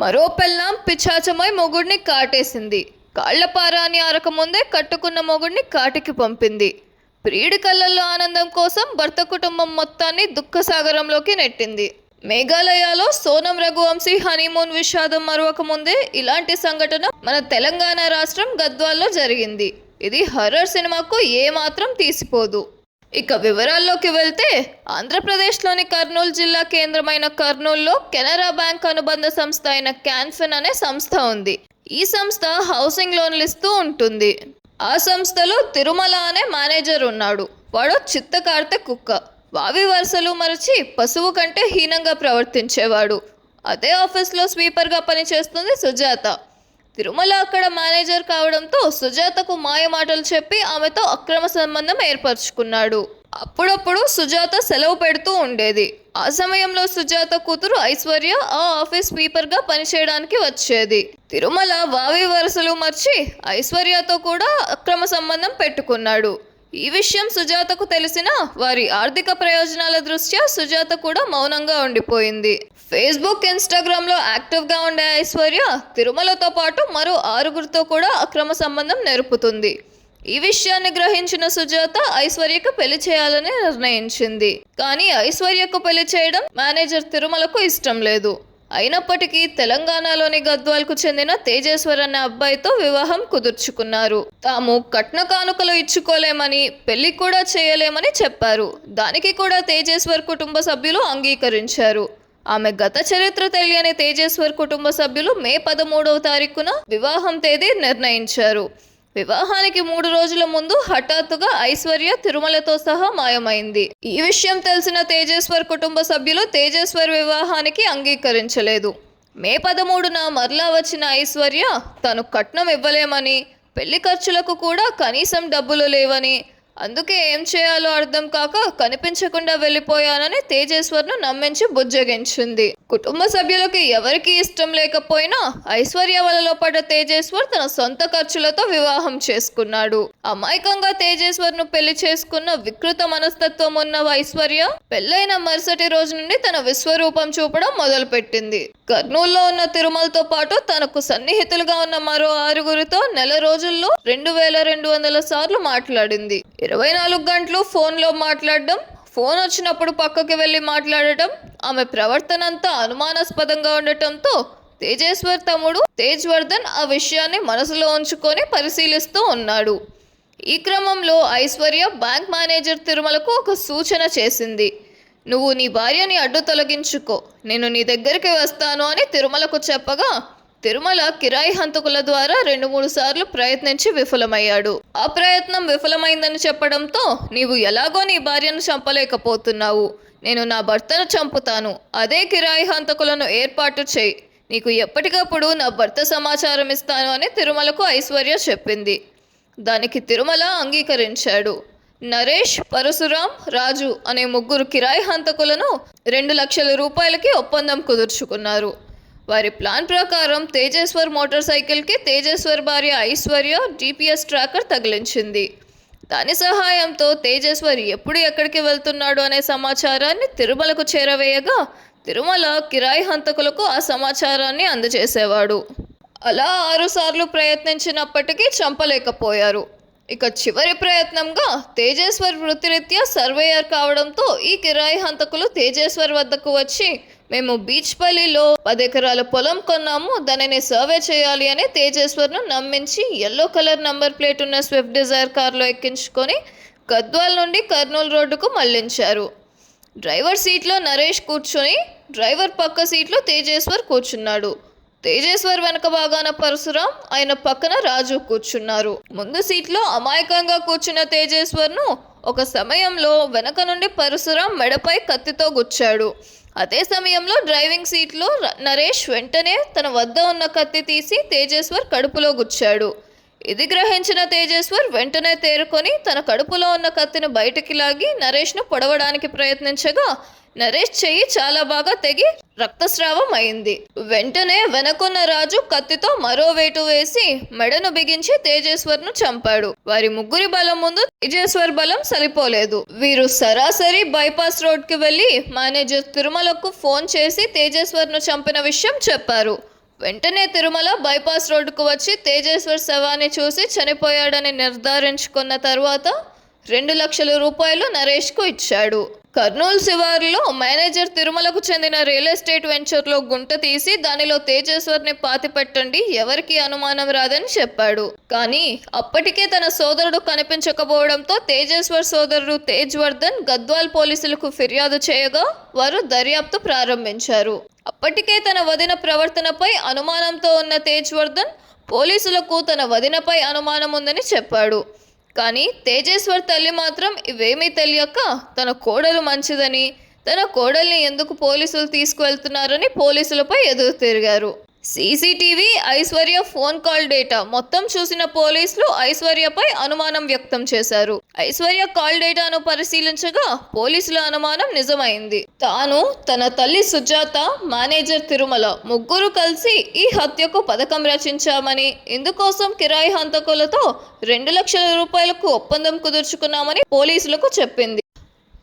మరో పెళ్ళాం పిచాచమై మొగుడిని కాటేసింది. కాళ్ళపారాన్ని ఆరకముందే కట్టుకున్న మొగుడిని కాటికి పంపింది. ప్రియుడి కళ్ళల్లో ఆనందం కోసం భర్త కుటుంబం మొత్తాన్ని దుఃఖసాగరంలోకి నెట్టింది. మేఘాలయలో సోనం రఘువంశీ హనీమూన్ విషాదం మరొక ముందే ఇలాంటి సంఘటన మన తెలంగాణ రాష్ట్రం గద్వాల్లో జరిగింది. ఇది హర్రర్ సినిమాకు ఏమాత్రం తీసిపోదు. ఇక వివరాల్లోకి వెళ్తే ఆంధ్రప్రదేశ్లోని కర్నూలు జిల్లా కేంద్రమైన కర్నూలులో కెనరా బ్యాంక్ అనుబంధ సంస్థ అయిన క్యాన్ఫిన్ అనే సంస్థ ఉంది. ఈ సంస్థ హౌసింగ్ లోన్లు ఇస్తూ ఉంటుంది. ఆ సంస్థలో తిరుమల అనే మేనేజర్ ఉన్నాడు. వాడు చిత్తకార్తె కుక్క. వావి వరుసలు మరచి పశువు కంటే హీనంగా ప్రవర్తించేవాడు. అదే ఆఫీస్లో స్వీపర్గా పనిచేస్తుంది సుజాత. తిరుమల అక్కడ మేనేజర్ కావడంతో సుజాతకు మాయ మాటలు చెప్పి ఆమెతో అక్రమ సంబంధం ఏర్పరచుకున్నాడు. అప్పుడప్పుడు సుజాత సెలవు పెడుతూ ఉండేది. ఆ సమయంలో సుజాత కూతురు ఐశ్వర్య ఆ ఆఫీస్ స్వీపర్గా పనిచేయడానికి వచ్చేది. తిరుమల వావి వరుసలు మర్చి ఐశ్వర్యతో కూడా అక్రమ సంబంధం పెట్టుకున్నాడు. ఈ విషయం సుజాతకు తెలిసిన వారి ఆర్థిక ప్రయోజనాల దృష్ట్యా సుజాత కూడా మౌనంగా ఉండిపోయింది. ఫేస్బుక్ ఇన్స్టాగ్రామ్లో యాక్టివ్గా ఉండే ఐశ్వర్య తిరుమలతో పాటు మరో ఆరుగురితో కూడా అక్రమ సంబంధం నెరుపుతుంది. ఈ విషయాన్ని గ్రహించిన సుజాత ఐశ్వర్యకు పెళ్ళి చేయాలని నిర్ణయించింది. కానీ ఐశ్వర్యకు పెళ్ళి చేయడం మేనేజర్ తిరుమలకు ఇష్టం లేదు. అయినప్పటికీ తెలంగాణలోని గద్వాల్కు చెందిన తేజేశ్వర్ అనే అబ్బాయితో వివాహం కుదుర్చుకున్నారు. తాము కట్న కానుకలు ఇచ్చుకోలేమని పెళ్ళి కూడా చేయలేమని చెప్పారు. దానికి కూడా తేజేశ్వర్ కుటుంబ సభ్యులు అంగీకరించారు. ఆమె గత చరిత్ర తెలియని తేజేశ్వర్ కుటుంబ సభ్యులు మే పదమూడవ తారీఖున వివాహం తేదీ నిర్ణయించారు. వివాహానికి మూడు రోజుల ముందు హఠాత్తుగా ఐశ్వర్య తిరుమలతో సహా మాయమైంది. ఈ విషయం తెలిసిన తేజేశ్వర్ కుటుంబ సభ్యులు తేజేశ్వర్ వివాహానికి అంగీకరించలేదు. మే పదమూడున మరలా వచ్చిన ఐశ్వర్య తను కట్నం ఇవ్వలేమని పెళ్ళి ఖర్చులకు కూడా కనీసం డబ్బులు లేవని అందుకే ఏం చేయాలో అర్థం కాక కనిపించకుండా వెళ్ళిపోయానని తేజేశ్వర్ను నమ్మించి బుజ్జగించింది. కుటుంబ సభ్యులకి ఎవరికి ఇష్టం లేకపోయినా ఐశ్వర్య వలలో పడ్డ తేజేశ్వర్ తన సొంత ఖర్చులతో వివాహం చేసుకున్నాడు. అమాయకంగా తేజేశ్వర్ను పెళ్ళి చేసుకున్న వికృత మనస్తత్వం ఉన్న ఐశ్వర్య పెళ్ళైన మరుసటి రోజు నుండి తన విశ్వరూపం చూపడం మొదలుపెట్టింది. కర్నూల్లో ఉన్న తిరుమలతో పాటు తనకు సన్నిహితులుగా ఉన్న మరో ఆరుగురితో నెల రోజుల్లో రెండు వేల రెండు వందల సార్లు మాట్లాడింది. ఇరవై నాలుగు గంటలు ఫోన్లో మాట్లాడడం ఫోన్ వచ్చినప్పుడు పక్కకి వెళ్ళి మాట్లాడటం ఆమె ప్రవర్తన అంతా అనుమానాస్పదంగా ఉండటంతో తేజేశ్వర్ తమ్ముడు తేజ్ వర్ధన్ ఆ విషయాన్ని మనసులో ఉంచుకొని పరిశీలిస్తూ ఉన్నాడు. ఈ క్రమంలో ఐశ్వర్య బ్యాంక్ మేనేజర్ తిరుమలకు ఒక సూచన చేసింది. నువ్వు నీ భార్యని అడ్డు తొలగించుకో. నేను నీ దగ్గరికి వస్తాను అని తిరుమలకు చెప్పగా తిరుమల కిరాయి హంతకుల ద్వారా రెండు మూడు సార్లు ప్రయత్నించి విఫలమయ్యాడు. ఆ ప్రయత్నం విఫలమైందని చెప్పడంతో నీవు ఎలాగో నీ భార్యను చంపలేకపోతున్నావు. నేను నా భర్తను చంపుతాను. అదే కిరాయి హంతకులను ఏర్పాటు చేయి. నీకు ఎప్పటికప్పుడు నా భర్త సమాచారం ఇస్తాను అని తిరుమలకు ఐశ్వర్య చెప్పింది. దానికి తిరుమల అంగీకరించాడు. నరేష్ పరశురాం రాజు అనే ముగ్గురు కిరాయి హంతకులను రెండు లక్షల రూపాయలకి ఒప్పందం కుదుర్చుకున్నారు. వారి ప్లాన్ ప్రకారం తేజేశ్వర్ మోటార్ సైకిల్కి తేజేశ్వర్ భార్య ఐశ్వర్య జీపీఎస్ ట్రాకర్ తగిలించింది. దాని సహాయంతో తేజేశ్వర్ ఎప్పుడు ఎక్కడికి వెళ్తున్నాడు అనే సమాచారాన్ని తిరుమలకు చేరవేయగా తిరుమల కిరాయి హంతకులకు ఆ సమాచారాన్ని అందజేసేవాడు. అలా ఆరుసార్లు ప్రయత్నించినప్పటికీ చంపలేకపోయారు. ఇక చివరి ప్రయత్నంగా తేజేశ్వర్ వృత్తిరీత్యా సర్వేయర్ కావడంతో ఈ కిరాయి హంతకులు తేజేశ్వర్ వద్దకు వచ్చి మేము బీచ్ పల్లిలో పది ఎకరాల పొలం కొన్నాము దానిని సర్వే చేయాలి అని తేజేశ్వర్ను నమ్మించి ఎల్లో కలర్ నంబర్ ప్లేట్ ఉన్న స్విఫ్ట్ డిజైర్ కారులో ఎక్కించుకొని గద్వాల్ నుండి కర్నూలు రోడ్డుకు మళ్ళించారు. డ్రైవర్ సీట్లో నరేష్ కూర్చొని డ్రైవర్ పక్క సీట్లో తేజేశ్వర్ కూర్చున్నాడు. తేజేశ్వర్ వెనక భాగాన పరశురాం ఆయన పక్కన రాజు కూర్చున్నారు. ముందు సీట్లో అమాయకంగా కూర్చున్న తేజేశ్వర్ను ఒక సమయంలో వెనక నుండి పరశురాం మెడపై కత్తితో గుచ్చాడు. అదే సమయంలో డ్రైవింగ్ సీట్లో నరేష్ వెంటనే తన వద్ద ఉన్న కత్తి తీసి తేజేశ్వర్ కడుపులో గుచ్చాడు. ఇది గ్రహించిన తేజేశ్వర్ వెంటనే తేరుకొని తన కడుపులో ఉన్న కత్తిని బయటికి లాగి నరేష్ను పొడవడానికి ప్రయత్నించగా నరేష్ చెయ్యి చాలా బాగా తెగి రక్తస్రావం అయింది. వెంటనే వెనకున్న రాజు కత్తితో మరో వేటు వేసి మెడను బిగించి తేజేశ్వర్ను చంపాడు. వారి ముగ్గురి బలం ముందు తేజేశ్వర్ బలం సరిపోలేదు వీరు సరాసరి బైపాస్ రోడ్కి వెళ్ళి మేనేజర్ తిరుమలకు ఫోన్ చేసి తేజేశ్వర్ను చంపిన విషయం చెప్పారు. వెంటనే తిరుమల బైపాస్ రోడ్డుకు వచ్చి తేజేశ్వర్ శవాన్ని చూసి చనిపోయాడని నిర్ధారించుకున్న తర్వాత రెండు లక్షల రూపాయలు నరేష్కు ఇచ్చాడు. కర్నూలు శివారులో మేనేజర్ తిరుమలకు చెందిన రియల్ ఎస్టేట్ వెంచర్లో గుంట తీసి దానిలో తేజేశ్వర్ని పాతి పెట్టండి ఎవరికి అనుమానం రాదని చెప్పాడు. కానీ అప్పటికే తన సోదరుడు కనిపించకపోవడంతో తేజేశ్వర్ సోదరుడు తేజ్ వర్ధన్ గద్వాల్ పోలీసులకు ఫిర్యాదు చేయగా వారు దర్యాప్తు ప్రారంభించారు. అప్పటికే తన వదిన ప్రవర్తనపై అనుమానంతో ఉన్న తేజ్ వర్ధన్ పోలీసులకు తన వదినపై అనుమానం ఉందని చెప్పాడు. కానీ తేజేశ్వర్ తల్లి మాత్రం ఇవేమీ తెలియక తన కోడలు మంచిదని తన కోడల్ని ఎందుకు పోలీసులు తీసుకువెళ్తున్నారని పోలీసులపై ఎదురు తిరిగారు. CCTV Aishwarya phone call data. మొత్తం చూసిన పోలీసులు ఐశ్వర్యపై అనుమానం వ్యక్తం చేశారు. ఐశ్వర్య కాల్ డేటాను పరిశీలించగా పోలీసుల అనుమానం నిజమైంది. తాను తన తల్లి సుజాత మేనేజర్ తిరుమల ముగ్గురు కలిసి ఈ హత్యకు పథకం రచించామని ఇందుకోసం కిరాయి హంతకులతో రెండు లక్షల రూపాయలకు ఒప్పందం కుదుర్చుకున్నామని పోలీసులకు చెప్పింది.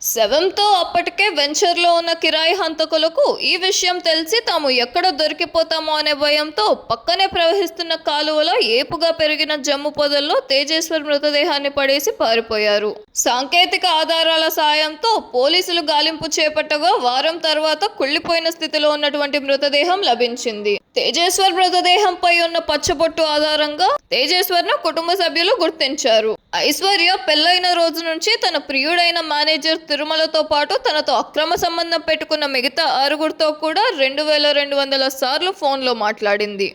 శవంతో అప్పటికే వెంచర్లో ఉన్న కిరాయి హంతకులకు ఈ విషయం తెలిసి తాము ఎక్కడ దొరికిపోతామో అనే భయంతో పక్కనే ప్రవహిస్తున్న కాలువలో ఏపుగా పెరిగిన జమ్ము పొదల్లో తేజేశ్వర్ మృతదేహాన్ని పడేసి పారిపోయారు. సాంకేతిక ఆధారాల సాయంతో పోలీసులు గాలింపు చేపట్టగా వారం తర్వాత కుళ్ళిపోయిన స్థితిలో ఉన్నటువంటి మృతదేహం లభించింది. తేజేశ్వర్ మృతదేహంపై ఉన్న పచ్చబొట్టు ఆధారంగా తేజేశ్వర్ను కుటుంబ సభ్యులు గుర్తించారు. ఐశ్వర్య పెళ్ళైన రోజు నుంచి తన ప్రియుడైన మేనేజర్ తిరుమలతో పాటు తనతో అక్రమ సంబంధం పెట్టుకున్న మిగతా ఆరుగురితో కూడా రెండు వేల రెండు వందల సార్లు ఫోన్లో మాట్లాడింది.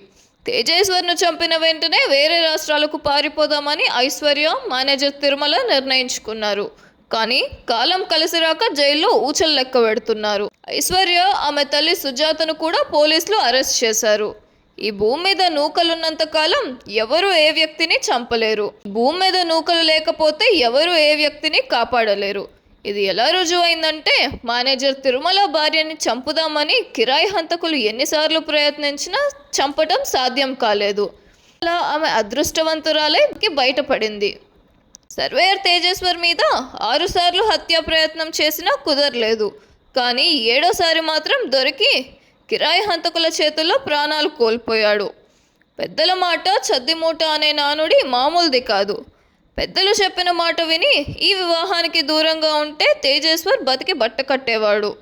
తేజేశ్వర్ను చంపిన వెంటనే వేరే రాష్ట్రాలకు పారిపోదామని ఐశ్వర్య మేనేజర్ తిరుమల నిర్ణయించుకున్నారు. కానీ కాలం కలిసి రాక జైల్లో ఊచలు లెక్క పెడుతున్నారు. ఐశ్వర్య ఆమె తల్లి సుజాతను కూడా పోలీసులు అరెస్ట్ చేశారు. ఈ భూమి మీద నూకలున్నంత కాలం ఎవరు ఏ వ్యక్తిని చంపలేరు. భూమి మీద నూకలు లేకపోతే ఎవరు ఏ వ్యక్తిని కాపాడలేరు. ఇది ఎలా రుజువైందంటే మేనేజర్ తిరుమల భార్యని చంపుదామని కిరాయి హంతకులు ఎన్నిసార్లు ప్రయత్నించినా చంపటం సాధ్యం కాలేదు. అలా ఆమె అదృష్టవంతురాలై బయటపడింది. సర్వేయర్ తేజేశ్వర్ మీద ఆరుసార్లు హత్యా ప్రయత్నం చేసినా కుదరలేదు. కానీ ఏడోసారి మాత్రం దొరికి కిరాయి హంతకుల చేతుల్లో ప్రాణాలు కోల్పోయాడు. పెద్దల మాట చద్దిమూట అనే నానుడి మామూలుది కాదు. పెద్దలు చెప్పిన మాట విని ఈ వివాహానికి దూరంగా ఉంటే తేజేశ్వర్ బతికి బట్ట కట్టేవాడు.